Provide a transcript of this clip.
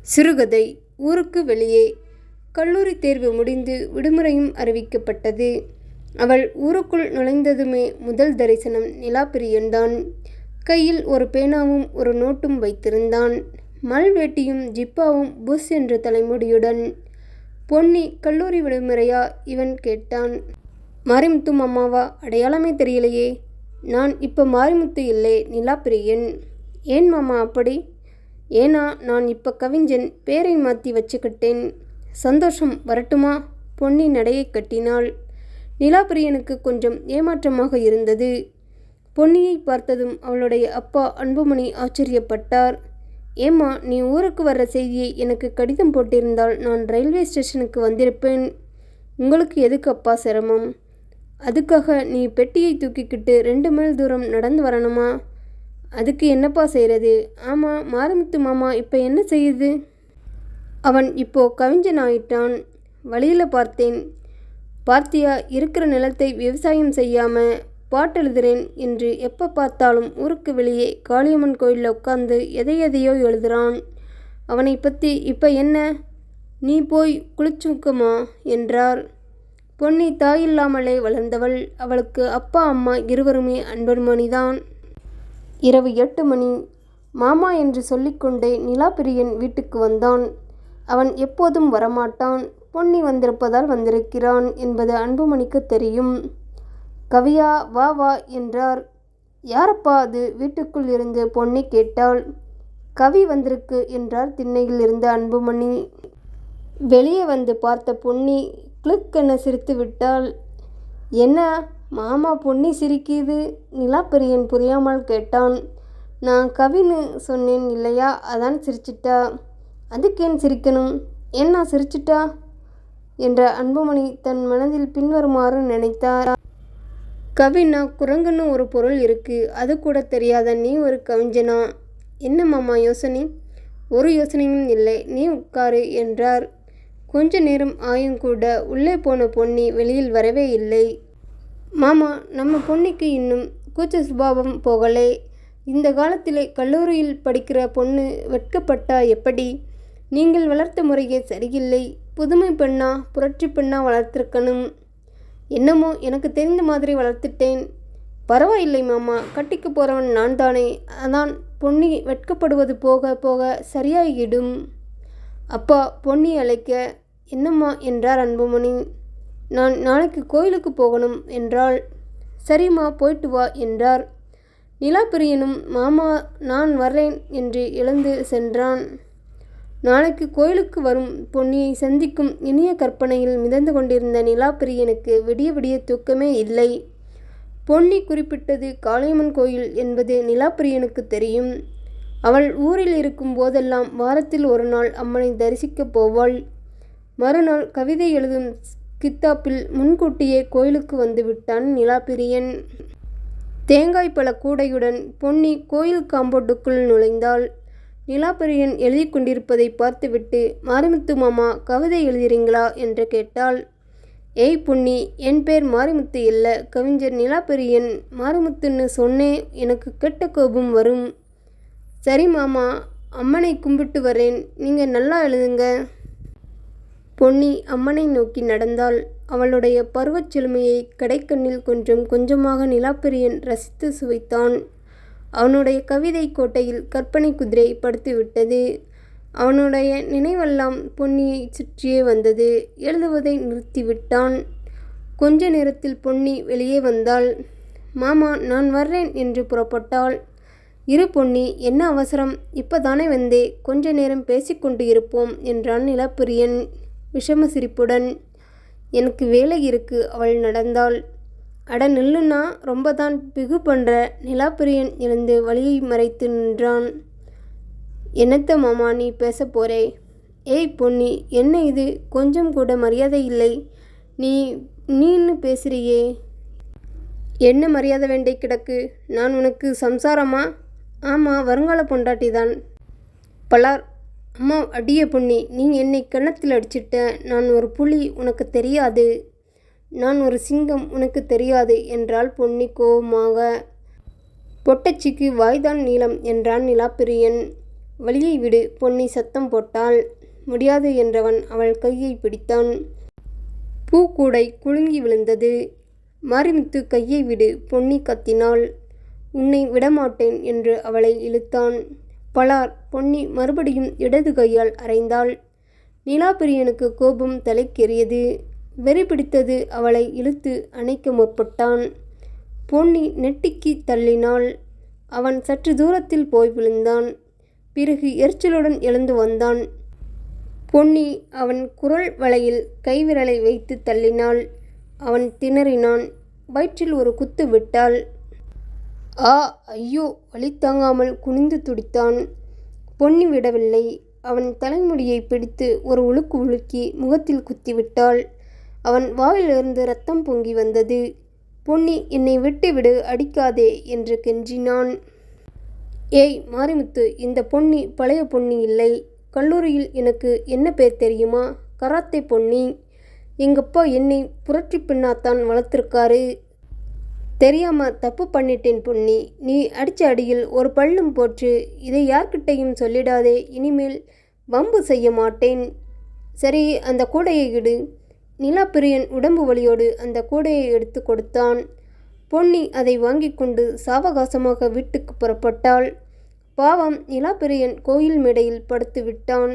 சிறுகதை ஊருக்கு வெளியே. கல்லூரி தேர்வு முடிந்து விடுமுறையும் அறிவிக்கப்பட்டது. அவள் ஊருக்குள் நுழைந்ததுமே முதல் தரிசனம் நிலாப்பிரியன்தான். கையில் ஒரு பேனாவும் ஒரு நோட்டும் வைத்திருந்தான். மல்வேட்டியும் ஜிப்பாவும் புஷ் என்ற தலைமுடியுடன். பொன்னி கல்லூரி விடுமுறையா? இவன் கேட்டான். மாரிமுத்தும் அம்மாவா? அடையாளமே தெரியலையே. நான் இப்போ மாரிமுத்து இல்லை நிலாப்பிரியன். ஏன் மாமா அப்படி? ஏனா நான் இப்போ கவிஞன் பேரை மாற்றி வச்சுக்கிட்டேன். சந்தோஷம் வரட்டுமா? பொன்னி நடையை கட்டினாள். நிலாபிரியனுக்கு கொஞ்சம் ஏமாற்றமாக இருந்தது. பொன்னியை பார்த்ததும் அவளுடைய அப்பா அன்புமணி ஆச்சரியப்பட்டார். ஏம்மா நீ ஊருக்கு வர்ற செய்தியை எனக்கு கடிதம் போட்டிருந்தால் நான் ரயில்வே ஸ்டேஷனுக்கு வந்திருப்பேன். உங்களுக்கு எதுக்கு அப்பா சிரமம்? அதுக்காக நீ பெட்டியை தூக்கிக்கிட்டு ரெண்டு மைல் தூரம் நடந்து வரணுமா? அதுக்கு என்னப்பா செய்கிறது ஆமாம் மாரமுத்து மாமா இப்போ என்ன செய்யுது? அவன் இப்போ கவிஞன் ஆயிட்டான் வழியில் பார்த்தேன். பார்த்தியா இருக்கிற நிலத்தை விவசாயம் செய்யாமல் பாட்டெழுதுறேன் என்று எப்போ பார்த்தாலும் ஊருக்கு வெளியே காளியம்மன் கோயிலில் உட்காந்து எதை எதையோ எழுதுறான். அவனை பற்றி இப்போ என்ன? நீ போய் குளிச்சுக்குமா என்றார். பொன்னி தாயில்லாமலே வளர்ந்தவள். அவளுக்கு அப்பா அம்மா இருவருமே அன்பர்மணிதான் இரவு எட்டு மணி. மாமா என்று சொல்லிக்கொண்டே நிலாப்பிரியன் வீட்டுக்கு வந்தான். அவன் எப்போதும் வரமாட்டான். பொன்னி வந்திருப்பதால் வந்திருக்கிறான் என்பது அன்புமணிக்கு தெரியும். கவியா வா வா என்றார். யாரப்பா அது? வீட்டுக்குள் இருந்து பொன்னி கேட்டாள். கவி வந்திருக்கு என்றார் திண்ணையில் இருந்த அன்புமணி. வெளியே வந்து பார்த்த பொன்னி கிளிக் என சிரித்து விட்டாள். என்ன? மாமா பொன்னி சிரிக்குது. நிலாப்பெரியன் புரியாமல் கேட்டான். நான் கவின்னு சொன்னேன் இல்லையா? அதான் சிரிச்சிட்டா. அதுக்கேன் சிரிக்கணும். என்ன சிரிச்சிட்டா? என்ற அன்புமணி தன் மனதில் பின்வருமாறு நினைத்தார். கவினா குரங்குன்னு ஒரு பொருள் இருக்கு. அது கூட தெரியாத நீ ஒரு கவிஞனா? என்ன மாமா யோசனை? ஒரு யோசனையும் இல்லை. நீ உட்காரு என்றார். கொஞ்ச நேரம் ஆயும் கூட உள்ளே போன பொன்னி வெளியில் வரவே இல்லை. மாமா நம்ம பொன்னிக்கு இன்னும் கூச்ச சுபாவம் போகலை. இந்த காலத்திலே கல்லூரியில் படிக்கிற பொண்ணு வெட்கப்பட்டா எப்படி? நீங்கள் வளர்த்த முறையே சரியில்லை. புதுமை பெண்ணா புரட்சி பெண்ணா வளர்த்துருக்கணும். என்னமோ எனக்கு தெரிந்த மாதிரி வளர்த்துட்டேன். பரவாயில்லை மாமா கட்டிக்க போகிறவன் நான் தானே அதான் பொன்னி வெட்கப்படுவது போக போக சரியாகிடும் அப்பா பொன்னி அழைக்க என்னம்மா என்றார் அன்புமணி. நான் நாளைக்கு கோயிலுக்கு போகணும் என்றாள். சரிம்மா போயிட்டு வா என்றார். நிலாப்பிரியனும் மாமா நான் வர்றேன் என்று எழுந்து சென்றான். நாளைக்கு கோயிலுக்கு வரும் பொன்னியை சந்திக்கும் இனிய கற்பனையில் மிதந்து கொண்டிருந்த நிலாப்பிரியனுக்கு விடிய விடிய தூக்கமே இல்லை. பொன்னி குறிப்பிட்டது காளியம்மன் கோயில் என்பது நிலாப்பிரியனுக்கு தெரியும். அவள் ஊரில் இருக்கும் போதெல்லாம் வாரத்தில் ஒரு நாள் அம்மனை தரிசிக்கப் போவாள். மறுநாள் கவிதை எழுதும் கித்தாப்பில் முன்கூட்டியே கோயிலுக்கு வந்து விட்டான் நிலாப்பிரியன் தேங்காய் பழ கூடையுடன் பொன்னி கோயில் காம்பவுண்டுக்குள் நுழைந்தாள். நிலாப்பிரியன் எழுதி கொண்டிருப்பதை பார்த்துவிட்டு மாரிமுத்து மாமா கவிதை எழுதுறீங்களா? என்று கேட்டாள். ஏய் பொன்னி என் பேர் மாரிமுத்து இல்லை. கவிஞர் நிலாப்பிரியன் மாரிமுத்துன்னு சொன்னே எனக்கு கெட்ட கோபம் வரும். சரி மாமா அம்மனை கும்பிட்டு வரேன். நீங்கள் நல்லா எழுதுங்க. பொன்னி அம்மனை நோக்கி நடந்தாள். அவளுடைய பருவச் செழுமையை கடைக்கண்ணில் கொஞ்சம் கொஞ்சமாக நிலாப்பிரியன் ரசித்து சுவைத்தான். அவனுடைய கவிதை கோட்டையில் கற்பனை குதிரை படுத்துவிட்டது அவனுடைய நினைவெல்லாம் பொன்னியை சுற்றியே வந்தது. எழுதுவதை நிறுத்திவிட்டான் கொஞ்ச நேரத்தில் பொன்னி வெளியே வந்தாள். மாமா நான் வர்றேன் என்று புறப்பட்டாள். இரு பொன்னி என்ன அவசரம்? இப்போதானே வந்தே. கொஞ்ச நேரம் பேசிக்கொண்டு இருப்போம் என்றான் நிலப்பிரியன். விஷம சிரிப்புடன் எனக்கு வேலை இருக்கு அவள் நடந்தாள். அட நில்லுனா ரொம்ப தான் பிகு பண்ணுற நிலாப்பிரியன் எழுந்து வழியை மறைத்து நின்றான். என்னத்த மாமா நீ பேச போறே? ஏய் பொன்னி என்ன இது? கொஞ்சம் கூட மரியாதை இல்லை. நீ நீன்னு பேசுறியே. என்ன மரியாதை வேண்டை கிடக்கு? நான் உனக்கு சம்சாரமா? ஆமாம் வருங்கால பொண்டாட்டி தான் பலார் அம்மா அடிய பொன்னி நீ என்னை கிணத்தில் அடிச்சிட்ட. நான் ஒரு புலி உனக்கு தெரியாது. நான் ஒரு சிங்கம் உனக்கு தெரியாது என்றாள் பொன்னி கோபமாக. பொட்டச்சிக்கு வாய்தான் நீளம் என்றான் நிலாப்பிரியன். வழியை விடு பொன்னி சத்தம் போட்டாள். முடியாது என்றவன் அவள் கையை பிடித்தான். பூக்கூடை குலுங்கி விழுந்தது. மாரிமுத்து கையை விடு பொன்னி கத்தினாள். உன்னை விடமாட்டேன் என்று அவளை இழுத்தான். பலார் பொன்னி மறுபடியும் இடது கையால் அறைந்தாள் நிலாபிரியனுக்கு கோபம் தலைக்கேறியது. வெறி பிடித்தது அவளை இழுத்து அணைக்க முற்பட்டான். பொன்னி நெட்டிக்கு தள்ளினாள். அவன் சற்று தூரத்தில் போய் விழுந்தான். பிறகு எரிச்சலுடன் எழுந்து வந்தான். பொன்னி அவன் குரல் வலையில் கைவிரலை வைத்து தள்ளினாள். அவன் திணறினான். வயிற்றில் ஒரு குத்து விட்டாள். ஆ ஐயோ! வழி தாங்காமல் குனிந்து துடித்தான். பொன்னி விடவில்லை. அவன் தலைமுடியை பிடித்து ஒரு உலுக்கு உலுக்கி முகத்தில் குத்திவிட்டாள். அவன் வாயிலிருந்து ரத்தம் பொங்கி வந்தது. பொன்னி என்னை விட்டுவிடு அடிக்காதே என்று கெஞ்சினான். ஏய் மாரிமுத்து இந்த பொன்னி பழைய பொன்னி இல்லை. கல்லூரியில் எனக்கு என்ன பேர் தெரியுமா? கராத்தே பொன்னி. எங்கப்பா என்னை புரட்சி பின்னாத்தான் வளர்த்துருக்காரு. தெரியாம தப்பு பண்ணிட்டேன் பொன்னி. நீ அடிச்ச அடியில் ஒரு பள்ளும் போற்று. இதை யார்கிட்டையும் சொல்லிடாதே. இனிமேல் வம்பு செய்ய மாட்டேன். சரி அந்த கூடையை இடு. நிலாப்பிரியன் உடம்பு வலியோடு அந்த கூடையை எடுத்து கொடுத்தான். பொன்னி அதை வாங்கி கொண்டு சாவகாசமாக வீட்டுக்கு புறப்பட்டாள். பாவம் நிலாப்பிரியன் கோயில் மேடையில் படுத்து விட்டான்.